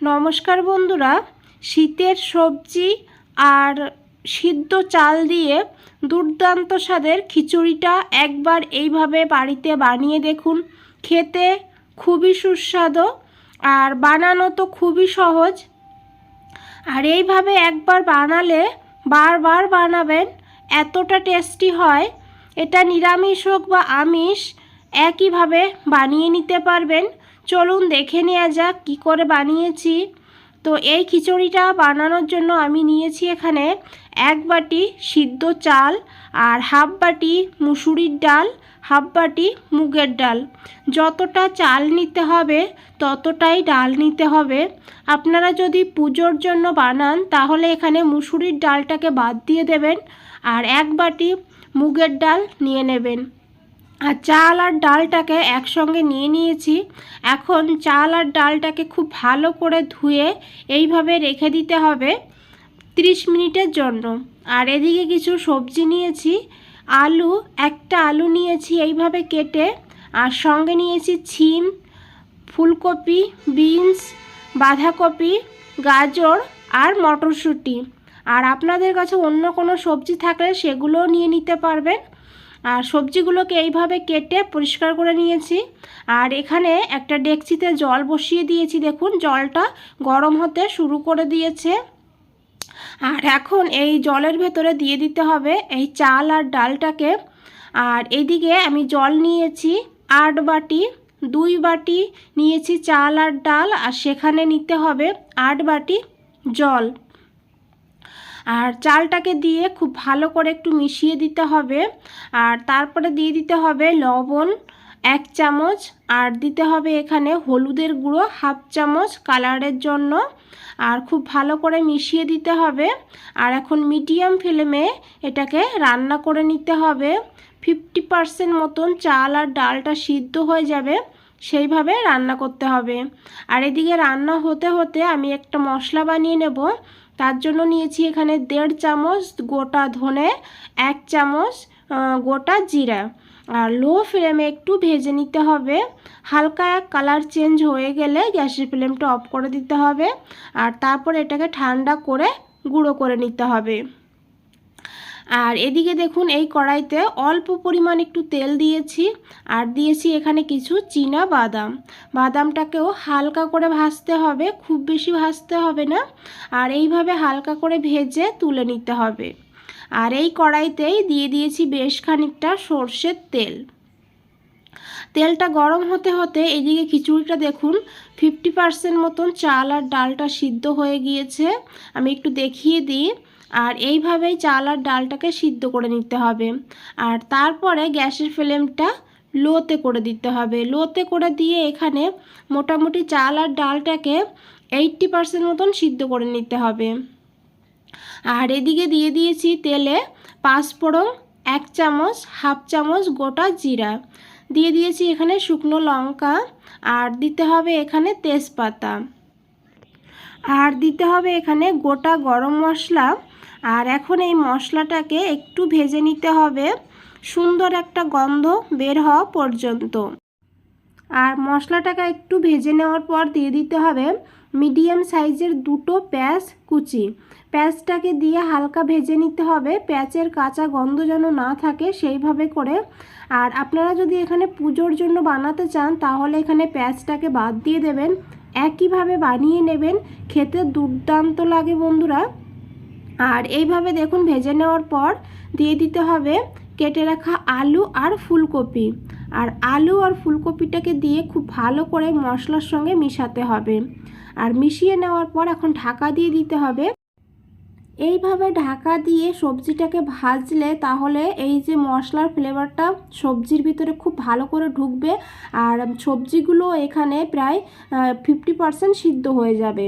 নমস্কার বন্ধুরা, শীতের সবজি আর সিদ্ধ চাল দিয়ে দুর্দান্ত স্বাদের খিচুড়িটা একবার এইভাবে বাড়িতে বানিয়ে দেখুন। খেতে খুবই সুস্বাদু আর বানানো তো খুবই সহজ। আর এইভাবে একবার বানালে বারবার বানাবেন, এতটা টেস্টি হয়। এটা নিরামিষ হোক বা আমিষ, একইভাবে বানিয়ে নিতে পারবেন। চলুন দেখে নেওয়া যাক কী করে বানিয়েছি। তো এই খিচুড়িটা বানানোর জন্য আমি নিয়েছি এখানে এক বাটি সিদ্ধ চাল আর হাফ বাটি মুসুরির ডাল, হাফ বাটি মুগের ডাল। যতটা চাল নিতে হবে, ততটাই ডাল নিতে হবে। আপনারা যদি পুজোর জন্য বানান, তাহলে এখানে মুসুরির ডালটাকে বাদ দিয়ে দেবেন আর এক বাটি মুগের ডাল নিয়ে নেবেন। আর চাল আর ডালটাকে একসঙ্গে নিয়ে নিয়েছি। এখন চাল আর ডালটাকে খুব ভালো করে ধুয়ে এইভাবে রেখে দিতে হবে 30 মিনিটের জন্য। আর এদিকে কিছু সবজি নিয়েছি। আলু, একটা আলু নিয়েছি এইভাবে কেটে। আর সঙ্গে নিয়েছি ছিম, ফুলকপি, বিনস, বাঁধাকপি, গাজর আর মটরশুঁটি। আর আপনাদের কাছে অন্য কোনো সবজি থাকলে সেগুলোও নিয়ে নিতে পারবেন। আর সবজিগুলোকে এইভাবে কেটে পরিষ্কার করে নিয়েছি। আর এখানে একটা ডেকচিতে জল বসিয়ে দিয়েছি। দেখুন, জলটা গরম হতে শুরু করে দিয়েছে। আর এখন এই জলের ভেতরে দিয়ে দিতে হবে এই চাল আর ডালটাকে। আর এদিকে আমি জল নিয়েছি আট বাটি, দুই বাটি নিয়েছি চাল আর ডাল। আর সেখানে নিতে হবে আট বাটি জল। আর চালটাকে দিয়ে খুব ভালো করে একটু মিশিয়ে দিতে হবে। আর তারপরে দিয়ে দিতে হবে লবণ এক চামচ। আর দিতে হবে এখানে হলুদের গুঁড়ো হাফ চামচ কালারের জন্য। আর খুব ভালো করে মিশিয়ে দিতে হবে। আর এখন মিডিয়াম ফ্লেমে এটাকে রান্না করে নিতে হবে। ফিফটি পারসেন্ট মতন চাল আর ডালটা সিদ্ধ হয়ে যাবে, সেইভাবে রান্না করতে হবে। আর এদিকে রান্না হতে হতে আমি একটা মশলা বানিয়ে নেব। তার জন্য নিয়েছি এখানে দেড় চামচ গোটা ধনে, এক চামচ গোটা জিরা। আর লো ফ্লেমে একটু ভেজে নিতে হবে। হালকা কালার চেঞ্জ হয়ে গেলে গ্যাসের ফ্লেমটা অফ করে দিতে হবে। আর তারপর এটাকে ঠান্ডা করে গুঁড়ো করে নিতে হবে। আর এদিকে দেখুন, এই কড়াইতে অল্প পরিমাণ একটু তেল দিয়েছি। আর দিয়েছি এখানে কিছু চীনা বাদাম। বাদামটাকেও হালকা করে ভাজতে হবে, খুব বেশি ভাজতে হবে না। আর এইভাবে হালকা করে ভেজে তুলে নিতে হবে। আর এই কড়াইতেই দিয়ে দিয়েছি বেশ খানিকটা সর্ষের তেল। তেলটা গরম হতে হতে এদিকে খিচুড়িটা দেখুন ফিফটি পার্সেন্ট মতন চাল আর ডালটা সিদ্ধ হয়ে গিয়েছে। আমি একটু দেখিয়ে দিই। আর এইভাবেই চাল আর ডালটাকে সিদ্ধ করে নিতে হবে। আর তারপরে গ্যাসের ফ্লেমটা লোতে করে দিতে হবে। লোতে করে দিয়ে এখানে মোটামুটি চাল আর ডালটাকে এইটটি পার্সেন্ট মতন সিদ্ধ করে নিতে হবে। আর এদিকে দিয়ে দিয়েছি তেলে পাঁচফোড়ন, এক চামচ, হাফ চামচ গোটা জিরা। দিয়ে দিয়েছি এখানে শুকনো লঙ্কা। আর দিতে হবে এখানে তেজপাতা। আর দিতে হবে এখানে গোটা গরম মশলা। আর এখন এই মশলাটাকে একটু ভেজে নিতে হবে। সুন্দর একটা গন্ধ বের হওয়া পর্যন্ত। আর মশলাটাকে একটু ভেজে নেওয়ার পর দিয়ে দিতে হবে মিডিয়াম সাইজের দুটো পেঁয়াজ কুচি। পেঁয়াজটাকে দিয়ে হালকা ভেজে নিতে হবে। পেঁয়াজের কাঁচা গন্ধ যেন না থাকে সেইভাবে করে। আর আপনারা যদি এখানে পুজোর জন্য বানাতে চান, তাহলে এখানে পেঁয়াজটাকে বাদ দিয়ে দেবেন। একইভাবে বানিয়ে নেবেন। খেতে দুর্দান্ত লাগে বন্ধুরা। আর এইভাবে দেখুন ভেজে নেওয়ার পর দিয়ে দিতে হবে কেটে রাখা আলু আর ফুলকপি। আর আলু আর ফুলকপিটাকে দিয়ে খুব ভালো করে মশলার সঙ্গে মিশাতে হবে। আর মিশিয়ে নেওয়ার পর এখন ঢাকা দিয়ে দিতে হবে। এইভাবে ঢাকা দিয়ে সবজিটাকে ভাজলে তাহলে এই যে মশলার ফ্লেভারটা সবজির ভিতরে খুব ভালো করে ঢুকবে। আর সবজিগুলো এখানে প্রায় ফিফটি পারসেন্ট সিদ্ধ হয়ে যাবে।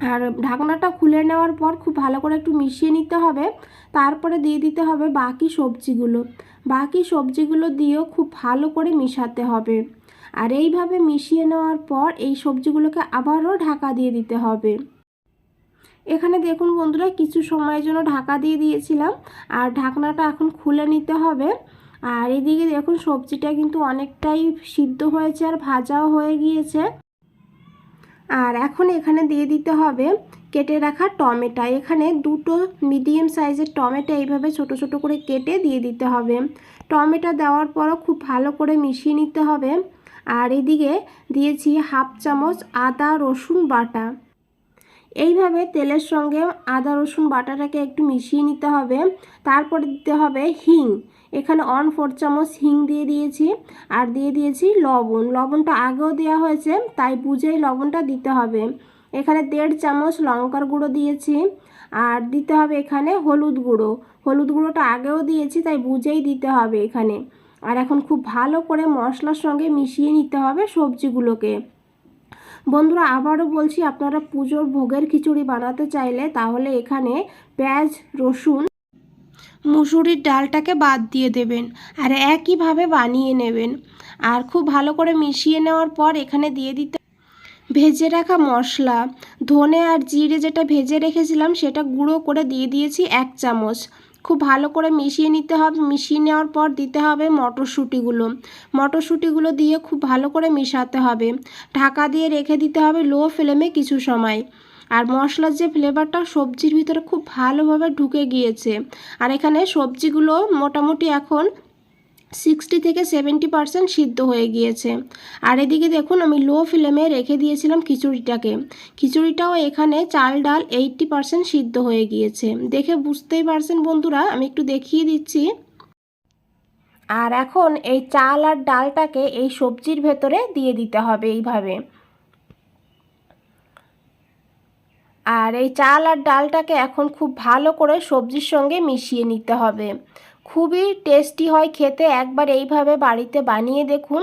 আর ঢাকনাটা খুলে নেওয়ার পর খুব ভালো করে একটু মিশিয়ে নিতে হবে। তারপরে দিয়ে দিতে হবে বাকি সবজিগুলো। বাকি সবজিগুলো দিয়েও খুব ভালো করে মিশাতে হবে। আর এইভাবে মিশিয়ে নেওয়ার পর এই সবজিগুলোকে আবারও ঢাকা দিয়ে দিতে হবে। এখানে দেখুন বন্ধুরা, কিছু সময়ের জন্য ঢাকা দিয়ে দিয়েছিলাম। আর ঢাকনাটা এখন খুলে নিতে হবে। আর এদিকে দেখুন সবজিটা কিন্তু অনেকটাই সিদ্ধ হয়েছে আর ভাজাও হয়ে গিয়েছে। আর এখন এখানে দিয়ে দিতে হবে কেটে রাখা টমেটো। এখানে দুটো মিডিয়াম সাইজের টমেটো এইভাবে ছোট ছোট করে কেটে দিয়ে দিতে হবে। টমেটো দেওয়ার পরও খুব ভালো করে মিশিয়ে নিতে হবে। আর এদিকে দিয়েছি হাফ চামচ আদা রসুন বাটা। এইভাবে তেলের সঙ্গে আদা, রসুন বাটাটাকে একটু মিশিয়ে নিতে হবে। তারপরে দিতে হবে হিং। এখানে অন ফোর চামচ হিং দিয়ে দিয়েছি। আর দিয়ে দিয়েছি লবণ। লবণটা আগেও দেওয়া হয়েছে, তাই বুঝেই লবণটা দিতে হবে। এখানে দেড় চামচ লঙ্কার গুঁড়ো দিয়েছি। আর দিতে হবে এখানে হলুদ গুঁড়ো। হলুদ গুঁড়োটা আগেও দিয়েছি, তাই বুঝেই দিতে হবে এখানে। আর এখন খুব ভালো করে মশলার সঙ্গে মিশিয়ে নিতে হবে সবজিগুলোকে। বন্ধুরা, আবারও বলছি, আপনারা পুজোর ভোগের খিচুড়ি বানাতে চাইলে তাহলে এখানে পেঁয়াজ, রসুন, মুসুরির ডালটাকে বাদ দিয়ে দেবেন আর একইভাবে বানিয়ে নেবেন। আর খুব ভালো করে মিশিয়ে নেওয়ার পর এখানে দিয়ে দিতে ভেজে রাখা মশলা, ধনে আর জিরে যেটা ভেজে রেখেছিলাম সেটা গুঁড়ো করে দিয়ে দিয়েছি এক চামচ। খুব ভালো করে মিশিয়ে নিতে হবে, মিশিয়ে নেওয়ার পর দিতে হবে মটরশুঁটিগুলো। মটরশুঁটিগুলো দিয়ে খুব ভালো করে মেশাতে হবে। ঢাকা দিয়ে রেখে দিতে হবে লো ফ্লেমে কিছু সময়। আর মশলার যে ফ্লেভারটা সবজির ভিতরে খুব ভালোভাবে ঢুকে গিয়েছে। আর এখানে সবজিগুলো মোটামুটি এখন সিক্সটি থেকে সেভেন্টি পারসেন্ট সিদ্ধ হয়ে গিয়েছে। আর এদিকে দেখুন, আমি লো ফ্লেমে রেখে দিয়েছিলাম খিচুড়িটাকে। খিচুড়িটাও এখানে চাল, ডাল এইটটি পারসেন্ট সিদ্ধ হয়ে গিয়েছে। দেখে বুঝতেই পারছেন বন্ধুরা, আমি একটু দেখিয়ে দিচ্ছি। আর এখন এই চাল আর ডালটাকে এই সবজির ভেতরে দিয়ে দিতে হবে এইভাবে। আর এই চাল আর ডালটাকে এখন খুব ভালো করে সবজির সঙ্গে মিশিয়ে নিতে হবে। খুবই টেস্টি হয় খেতে। একবার এইভাবে বাড়িতে বানিয়ে দেখুন।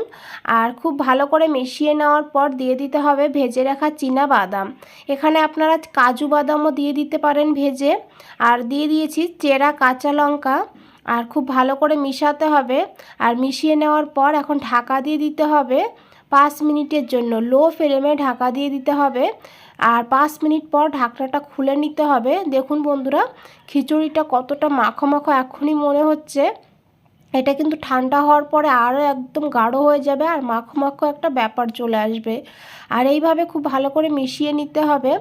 আর খুব ভালো করে মিশিয়ে নেওয়ার পর দিয়ে দিতে হবে ভেজে রাখা চীনা বাদাম। এখানে আপনারা কাজু বাদামও দিয়ে দিতে পারেন ভেজে। আর দিয়ে দিয়েছি চেরা কাঁচা লঙ্কা। আর খুব ভালো করে মিশাতে হবে। আর মিশিয়ে নেওয়ার পর এখন ঢাকা দিয়ে দিতে হবে। পাঁচ মিনিটের জন্য লো ফ্লেমে ঢাকা দিয়ে দিতে হবে। আর পাঁচ মিনিট পর ঢাকনাটা খুলে নিতে হবে। দেখুন বন্ধুরা, খিচুড়িটা কতটা মাখো মাখো এখনই মনে হচ্ছে। এটা কিন্তু ঠান্ডা হওয়ার পরে আরও একদম গাঢ় হয়ে যাবে আর মাখো মাখো একটা ব্যাপার চলে আসবে। আর এইভাবে খুব ভালো করে মিশিয়ে নিতে হবে।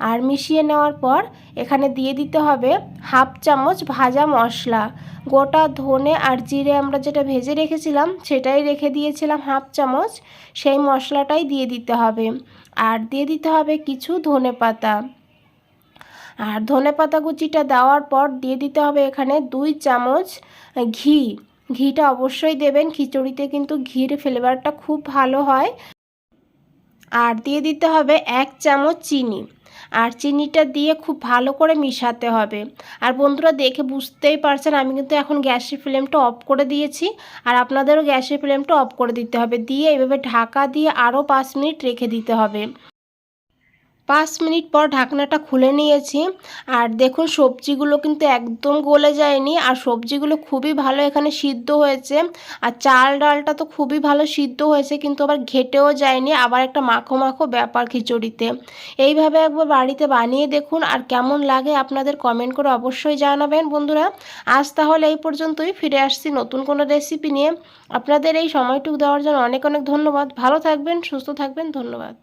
আর মিশিয়ে নেওয়ার পর এখানে দিয়ে দিতে হবে হাফ চামচ ভাজা মশলা। গোটা ধনে আর জিরে আমরা যেটা ভেজে রেখেছিলাম সেটাই রেখে দিয়েছিলাম হাফ চামচ। সেই মশলাটাই দিয়ে দিতে হবে। আর দিয়ে দিতে হবে কিছু ধনে পাতা। আর ধনে পাতা কুচিটা দেওয়ার পর দিয়ে দিতে হবে এখানে দুই চামচ ঘি। ঘিটা অবশ্যই দেবেন, খিচুড়িতে কিন্তু ঘির ফ্লেভারটা খুব ভালো হয়। আর দিয়ে দিতে হবে এক চামচ চিনি। আর চিনিটা দিয়ে খুব ভালো করে মিশাতে হবে। আর বন্ধুরা, দেখে বুঝতেই পারছেন, আমি কিন্তু এখন গ্যাসের ফ্লেমটা অফ করে দিয়েছি। আর আপনাদেরও গ্যাসের ফ্লেমটা অফ করে দিতে হবে। দিয়ে এভাবে ঢাকা দিয়ে আরও পাঁচ মিনিট রেখে দিতে হবে। পাঁচ মিনিট পর ঢাকনাটা খুলে নিয়েছি। আর দেখুন, সবজিগুলো কিন্তু একদম গলে যায়নি। আর সবজিগুলো খুবই ভালো এখানে সিদ্ধ হয়েছে। আর চাল ডালটা তো খুবই ভালো সিদ্ধ হয়েছে, কিন্তু আবার ঘেটেও যায়নি। আবার একটা মাখো মাখো ব্যাপার খিচুড়িতে। এইভাবে একবার বাড়িতে বানিয়ে দেখুন আর কেমন লাগে আপনাদের কমেন্ট করে অবশ্যই জানাবেন বন্ধুরা। আজ তাহলে এই পর্যন্তই। ফিরে আসছি নতুন কোনো রেসিপি নিয়ে। আপনাদের এই সময়টুকু দেওয়ার জন্য অনেক অনেক ধন্যবাদ। ভালো থাকবেন, সুস্থ থাকবেন। ধন্যবাদ।